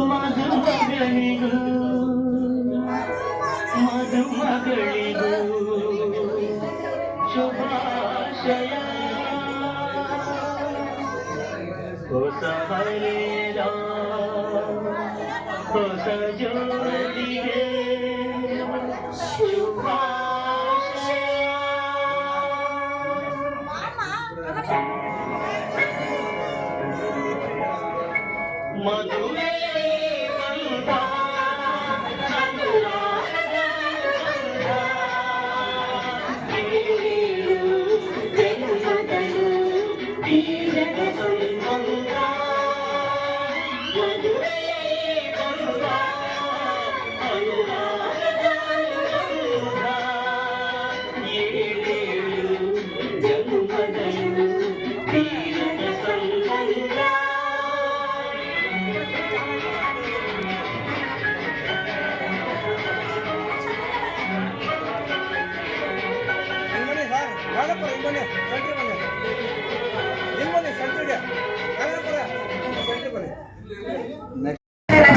ಮಧುಮಗಳಿಗೂ ಮಧುಮಗಳಿಗೂ ಶುಭಾಶಯ ಹೊಸ ಹೊಸ ಜೋ మధురే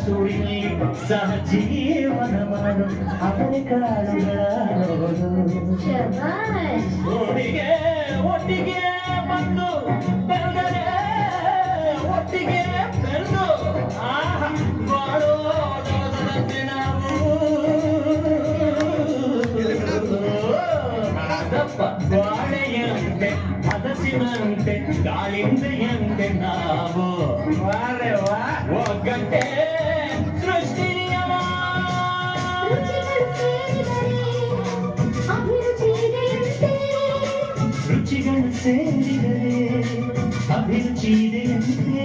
ಸುಡಿಮೆ ಸಹಜೀವನ ಮಾಡು ಅವರ ಕಾಲುಗಳಾಗುವುದು ಒಟ್ಟಿಗೆ ಒಟ್ಟಿಗೆ ಬಂದು ಬೆಳೆದರೆ ಒಟ್ಟಿಗೆ ಬೆಳೆದು ಆಹ ಮಾಡೋ ದೋಸದಂತೆ ನಾವು ಅದಪ್ಪ ಬಾಳೆಯಂತೆ ಹದಸಿನಂತೆ ದಾಳಿಂದೆಯಂತೆ ನಾವು ఒగ్గంటే సృష్టి ರುಚಿಗಳು ಸೇರಿದರೆ ಅಭಿರುಚಿದೆಯಂತೆ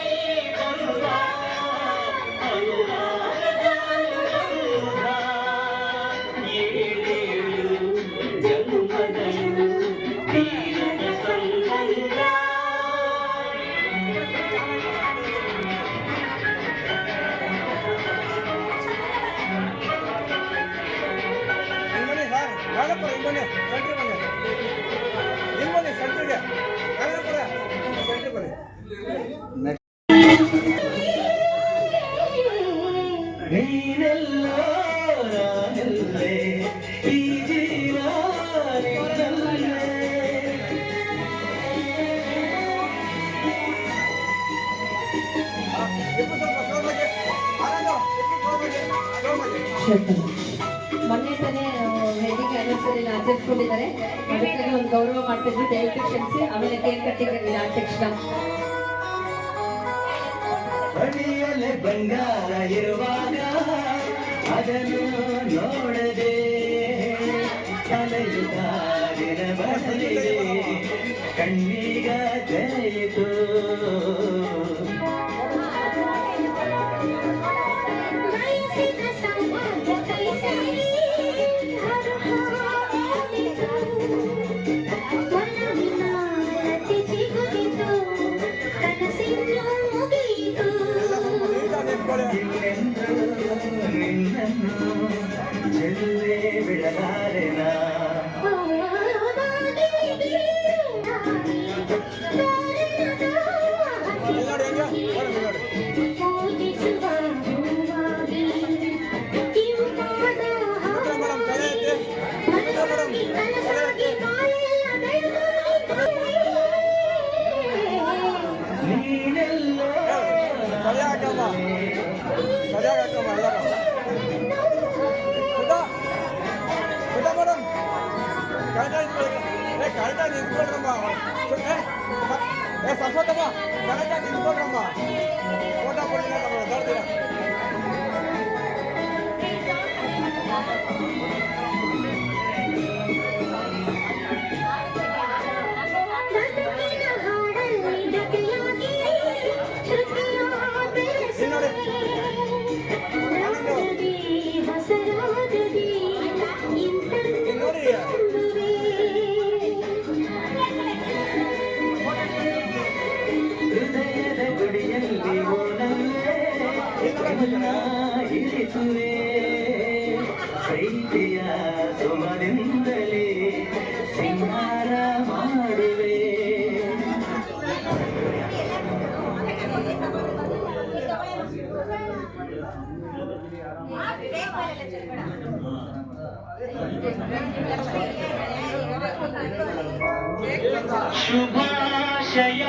ಮೊನ್ನೆ ತಾನೇ ವೆಡ್ಡಿಂಗ್ ಆನಿವರ್ಸರಿನ ಆಚರಿಸ್ಕೊಂಡಿದ್ದಾರೆ ಅದಕ್ಕೆ ಒಂದು ಗೌರವ ಮಾಡ್ತಿದ್ರು ದಯವಿಟ್ಟು ಕ್ಷಮಿಸಿ. ಆಮೇಲೆ ಕೇಕ್ ಕಟ್ಟಿಂಗ್ ಆದ ತಕ್ಷಣ ಬಂಗಾರ ಇರುವಾಗ ಅದನ್ನು ನೋಡದೆ ಕಣ್ಣೀಗ ತೆರೆಯಿತು Thank you. கரெக்டாக நின்றுக்கோடுறோம்மா ஏ சசோத்தம்மா கரெக்டாக நின்றுக்கோடுறோம்மா போட்டா போட்டுக்கலாம் ನಿನ್ನ ಇರಿಸುವೆ ಪ್ರೀತಿಯ ಸುಮದಿಂದಲೇ ಸಿಂಗಾರ ಮಾಡುವೆ ಶುಭಾಶಯ